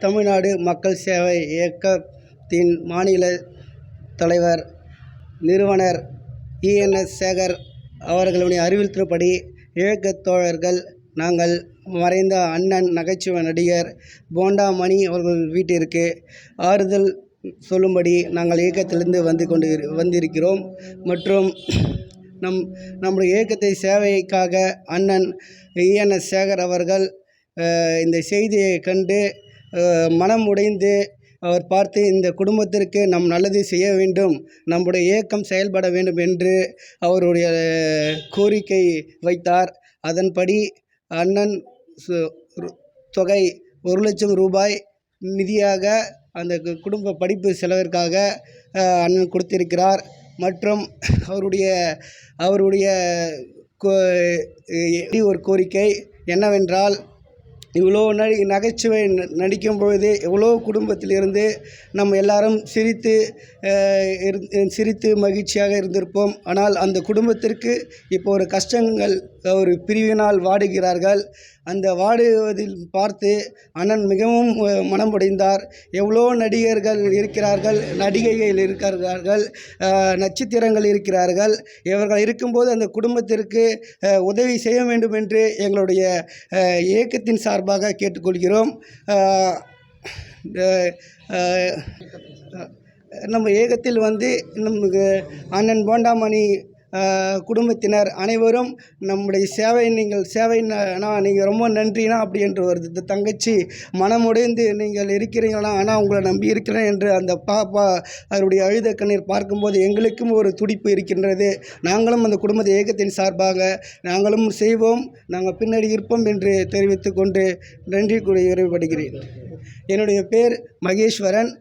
தமிழ்நாடு மக்கள் சேவை இயக்கத்தின் மாநில தலைவர் நிறுவனர் இஎன்எஸ் சேகர் அவர்களுடைய அறிவுறுத்தல்படி இயக்கத் தோழர்கள் நாங்கள் மறைந்த அண்ணன் நகைச்சுவை நடிகர் போண்டா மணி அவர்கள் வீட்டிற்கு ஆறுதல் சொல்லும்படி நாங்கள் இயக்கத்திலிருந்து வந்து கொண்டு வந்திருக்கிறோம். மற்றும் நம் நம்முடைய இயக்கத்தை சேவைக்காக அண்ணன் இஎன்எஸ் சேகர் அவர்கள் இந்த செய்தியை கண்டு மனம் உடைந்து அவர் பார்த்து இந்த குடும்பத்திற்கு நம் நல்லது செய்ய வேண்டும் நம்முடைய இயக்கம் செயல்பட வேண்டும் என்று அவருடைய கோரிக்கை வைத்தார். அதன்படி அண்ணன் சு தொகை ஒரு லட்சம் ரூபாய் நிதியாக அந்த குடும்ப படிப்பு செலவிற்காக அண்ணன் கொடுத்திருக்கிறார். மற்றும் அவருடைய அவருடைய கோ ஒரு கோரிக்கை என்னவென்றால் இவ்வளோ நடி நகைச்சுவை நடிக்கும் பொழுது எவ்வளோ குடும்பத்திலிருந்து நம்ம எல்லாரும் சிரித்து சிரித்து மகிழ்ச்சியாக இருந்திருப்போம். ஆனால் அந்த குடும்பத்திற்கு இப்போ ஒரு கஷ்டங்கள் ஒரு பிரிவினால் வாடுகிறார்கள். அந்த வாடுவதில் பார்த்து அண்ணன் மிகவும் மனம் உடைந்தார் எவ்வளோ நடிகர்கள் இருக்கிறார்கள் நடிகைகள் இருக்கிறார்கள் நட்சத்திரங்கள் இருக்கிறார்கள். இவர்கள் இருக்கும்போது அந்த குடும்பத்திற்கு உதவி செய்ய வேண்டும் என்று எங்களுடைய இயக்கத்தின் சார்பாக கேட்டுக்கொள்கிறோம். நம்ம இயக்கத்தில் வந்து நமக்கு அண்ணன் போண்டாமணி குடும்பத்தினர் அனைவரும் நம்முடைய சேவை நீங்கள் சேவை நீங்கள் ரொம்ப நன்றினா அப்படி என்று வருது தங்கச்சி மனமுடைந்து நீங்கள் இருக்கிறீங்களா ஆனால் உங்களை நம்பி இருக்கிறேன் என்று அந்த பாப்பா அவருடைய அழுத கண்ணீர் பார்க்கும்போது எங்களுக்கும் ஒரு துடிப்பு இருக்கின்றது. நாங்களும் அந்த குடும்பத்தை இயக்கத்தின் சார்பாக நாங்களும் செய்வோம். நாங்கள் பின்னாடி இருப்போம் என்று தெரிவித்து கொண்டு நன்றி கூறி விரைவுபடுகிறேன். என்னுடைய பேர் மகேஸ்வரன்.